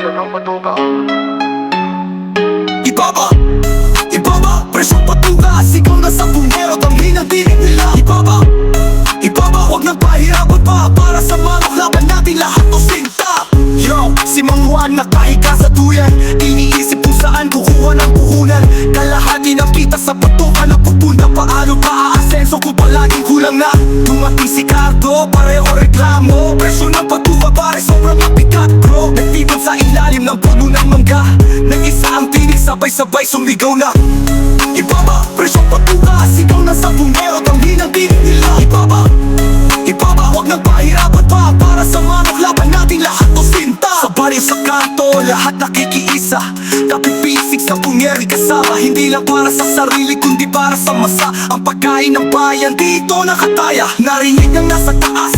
presyo ng patuka Ibaba, ibaba, presyong patuga Sigaw na sa bungero, damhin ang tinig nila. Ibaba, ibaba, huwag nang pahirapan pa. Para sa manok, laban natin lahat o sinta. Yo, si Mang Juan nakahiga sa duyan Iniisip kung saan kukuha ng puhunan. Kalahati ng kita sa patuka na pupunta? Paano pa aasenso kung palaging kulang na? Dumating si Cardo, pareho mabigat bro Nagtipon sa ilalim ng puno ng mangga. Nag-isa ang tinig sabay-sabay sumigaw na. Ibaba, presyong patuka Sigaw na sa bungero, damhin ang tinig nila. Ibaba, ibaba, huwag nang pahirapan pa. Para sa manok, laban natin lahat o sinta. Sa baryo sa kanto, lahat nakikiisa. Kapit pisig sa bungeri kasama Hindi lang para sa sarili, kundi para sa masa. Ang pagkain ng bayan, dito nakataya. Narinig ang nasa taas,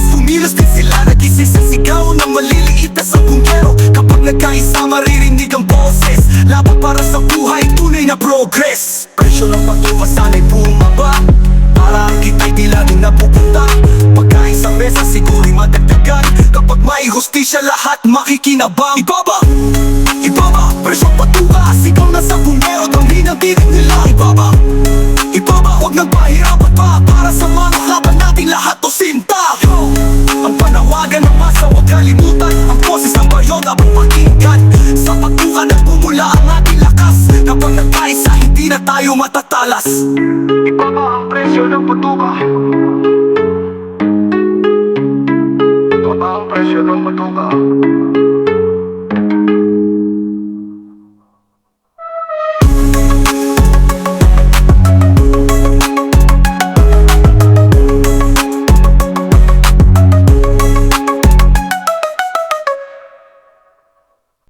na progress. Presyo ng pagtuwa, sana'y bumaba. Para ang kita'y di laging napupunta. Pagkain sa mesa siguro'y madagdagan. Kapag may hustisya lahat makikinabang. Ibaba, ibaba, presyong patuka Sigaw na sa bungero, damhin ang tinig nila. Ibaba, ibaba, huwag nang pahirapan pa Para sa manok, laban natin lahat o sinta. Yo, tayo matatalas. Ibaba ang presyo ng patuka Ibaba ang presyo ng patuka